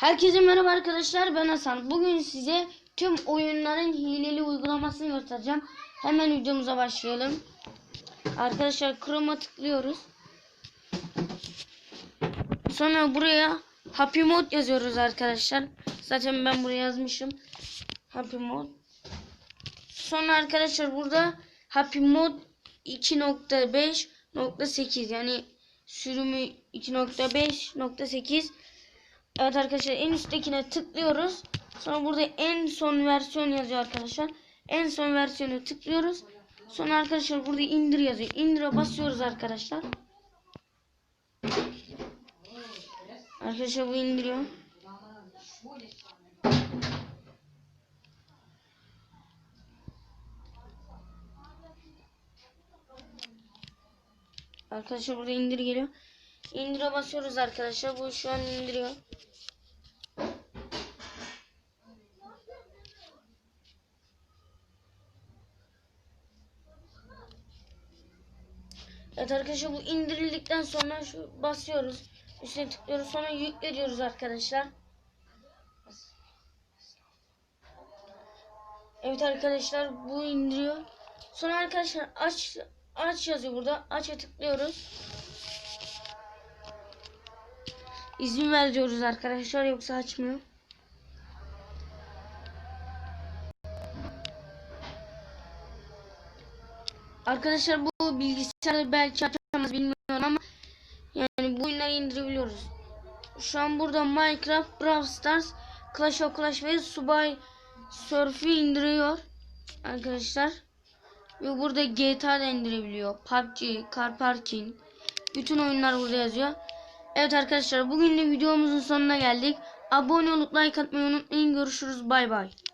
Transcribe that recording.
Herkese merhaba arkadaşlar ben Hasan. Bugün size tüm oyunların hileli uygulamasını göstereceğim. Hemen videomuza başlayalım. Arkadaşlar Chrome'a tıklıyoruz. Sonra buraya Happy Mode yazıyoruz arkadaşlar. Zaten ben buraya yazmışım. Happy Mode. Sonra arkadaşlar burada Happy Mode 2.5.8 yani sürümü 2.5.8 Evet arkadaşlar en üsttekine tıklıyoruz. Sonra burada en son versiyon yazıyor arkadaşlar. En son versiyonu tıklıyoruz. Sonra arkadaşlar burada indir yazıyor. İndire basıyoruz arkadaşlar. Arkadaşlar bu indiriyor. Arkadaşlar burada indir geliyor. İndire basıyoruz arkadaşlar. Bu şu an indiriyor. Evet arkadaşlar bu indirildikten sonra şu basıyoruz. Üstüne tıklıyoruz sonra yükle diyoruz arkadaşlar. Evet arkadaşlar bu indiriyor. Sonra arkadaşlar aç aç yazıyor burada. Aç'a tıklıyoruz. İzin ver diyoruz arkadaşlar yoksa açmıyor. Arkadaşlar bu bilgisayarda belki açamaz bilmiyorum ama yani bu oyunları indirebiliyoruz. Şu an burada Minecraft, Brawl Stars, Clash of Clash ve Subway Surf'ü indiriyor arkadaşlar. Ve burada GTA da indirebiliyor. PUBG, Car Parking. Bütün oyunlar burada yazıyor. Evet arkadaşlar bugün de videomuzun sonuna geldik. Abone olup like atmayı unutmayın. Görüşürüz. Bay bay.